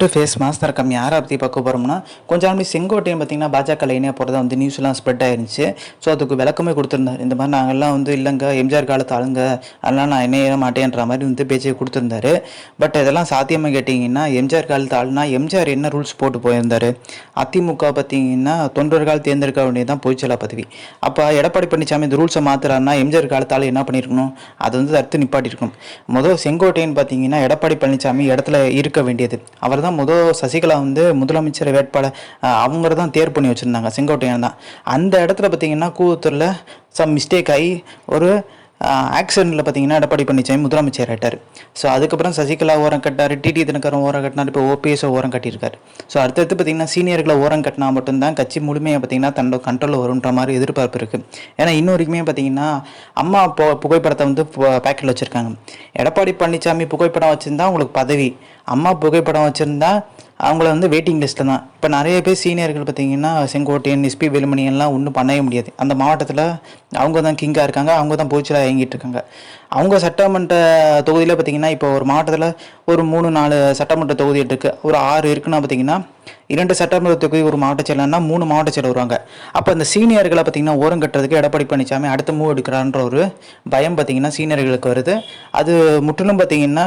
To face master கம்மி யாரை பற்றி பார்க்க போகிறோம்னா கொஞ்சம் நாள் முன்னாடி செங்கோட்டையன் பார்த்தீங்கன்னா பாஜக லைனே போகிறதா வந்து நியூஸ்லாம் ஸ்ப்ரெட் ஆயிருந்துச்சு. ஸோ அதுக்கு விளக்கமே கொடுத்துருந்தார். இந்த மாதிரி நாங்கள்லாம் வந்து இல்லைங்க எம்ஜிஆர் காலத்து ஆளுங்க அதெல்லாம் நான் இணைய மாட்டேன்ற மாதிரி வந்து பேச்சை கொடுத்துருந்தாரு. பட் இதெல்லாம் சாத்தியமாக கேட்டிங்கன்னா எம்ஜிஆர் காலத்து ஆளுனா எம்ஜிஆர் என்ன ரூல்ஸ் போட்டு போயிருந்தாரு? அதிமுக பார்த்தீங்கன்னா தொண்டர்கள் தேர்ந்தெடுக்க வேண்டியது தான் பொய்ச்சலா பதவி. அப்போ எடப்பாடி பழனிசாமி இந்த ரூல்ஸை மாற்றுறாருன்னா எம்ஜிஆர் காலத்தால் என்ன பண்ணியிருக்கணும் அது வந்து தடுத்து நிப்பாட்டிருக்கணும் முதல் செங்கோட்டையன் பார்த்தீங்கன்னா எடப்பாடி பழனிசாமி இடத்துல இருக்க வேண்டியது. அவர் தான் முதல் சசிகலா வந்து முதலமைச்சர் வேட்பாளர் அவங்க தான் தேர்வு பண்ணி வச்சுருந்தாங்க செங்கோட்டையன் தான். அந்த இடத்துல பார்த்தீங்கன்னா கூவத்தூரில் சம் மிஸ்டேக் ஆகி ஒரு ஆக்சிடெண்ட்டில் பார்த்தீங்கன்னா எடப்பாடி பழனிசாமி முதலமைச்சர் ஆகிட்டார் ஸோ அதுக்கப்புறம் சசிகலா ஓரம் கட்டார் டிடி தினகரன் ஓரம் கட்டினார் இப்போ ஓபிஎஸ் ஓரம் கட்டியிருக்காரு. ஸோ அடுத்தடுத்து பார்த்தீங்கன்னா சீனியர்களை ஓரம் கட்டினா மட்டும்தான் கட்சி முழுமையாக பார்த்தீங்கன்னா தன்னோட கண்ட்ரோலில் வருன்ற மாதிரி எதிர்பார்ப்பு இருக்குது ஏன்னா இன்ன வரைக்குமே பார்த்தீங்கன்னா அம்மா புகைப்படத்தை வந்து பேக்கெட்டில் வச்சுருக்காங்க. எடப்பாடி பழனிசாமி புகைப்படம் வச்சுருந்தா உங்களுக்கு பதவி. அம்மா புகைப்படம் வச்சுருந்தா அவங்கள வந்து வெயிட்டிங் லிஸ்ட்டில் தான். இப்போ நிறைய பேர் சீனியர்கள் பார்த்தீங்கன்னா செங்கோட்டையன் எஸ்பி வேலுமணி எல்லாம் ஒன்றும் பண்ணவே முடியாது. அந்த மாவட்டத்தில் அவங்க தான் கிங்காக இருக்காங்க அவங்க தான் போச்சுலாக இயங்கிட்டு இருக்காங்க. அவங்க சட்டமன்ற தொகுதியில் பார்த்தீங்கன்னா இப்போ ஒரு மாவட்டத்தில் ஒரு மூணு நாலு சட்டமன்ற தொகுதி இருக்குது ஒரு ஆறு இருக்குன்னா பார்த்தீங்கன்னா இரண்டு சட்டமன்ற தொகுதி ஒரு மாவட்ட செயலர்னா மூணு மாவட்ட செயலர் வருவாங்க. அப்போ அந்த சீனியர்களை பார்த்தீங்கன்னா ஓரம் கட்டுறதுக்கு எடப்பாடி பழனிசாமி அடுத்த மூவ் எடுக்கிறான்ற ஒரு பயம் பார்த்தீங்கன்னா சீனியர்களுக்கு வருது. அது முற்றிலும் பார்த்தீங்கன்னா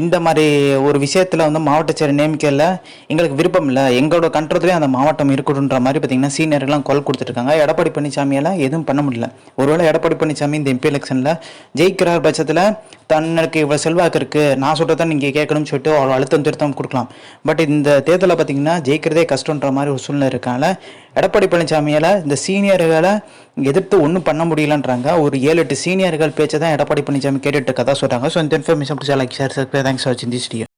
இந்த மாதிரி ஒரு விஷயத்தில் வந்து மாவட்ட செயலர் நியமிக்கல. எங்களுக்கு விருப்பம் இல்லை. எங்களோட கண்ட்ரோலே அந்த மாவட்டம் இருக்கணுன்ற மாதிரி பார்த்தீங்கன்னா சீனியர்கள்லாம் குரல் கொடுத்துட்ருக்காங்க. எடப்பாடி பழனிசாமியெல்லாம் எதுவும் பண்ண முடியல. ஒருவேளை எடப்பாடி பழனிசாமி இந்த எம்பி எலெக்ஷனில் ஜெயிக்கிறார் பட்சத்தில் தன்னுக்கு இவ்வளோ செல்வாக்கு இருக்குது நான் சொல்கிறத நீங்கள் கேட்கணும்னு சொல்லிட்டு அவ்வளோ அழுத்தம் திருத்தம் கொடுக்கலாம். பட் இந்த தேர்தலில் பார்த்தீங்கன்னா ஜெயிக்கிறதே கஷ்டன்ற மாதிரி ஒரு சூழ்நிலை இருக்கால எடப்பாடி பழனிசாமியால் இந்த சீனியர்களை எதிர்த்து ஒன்றும் பண்ண முடியலன்றாங்க. ஒரு ஏழு எட்டு சீனியர்கள் பேச்சை தான் எடப்பாடி பழனிசாமி கேட்டுட்டு இருக்கதா சொல்கிறாங்க ஸோ இந்த இன்ஃபர்மேஷன் பிடிச்சா லைக் ஷேர் தேங்க்ஸ் ஃபார் வாட்சிங் திஸ் வீடியோ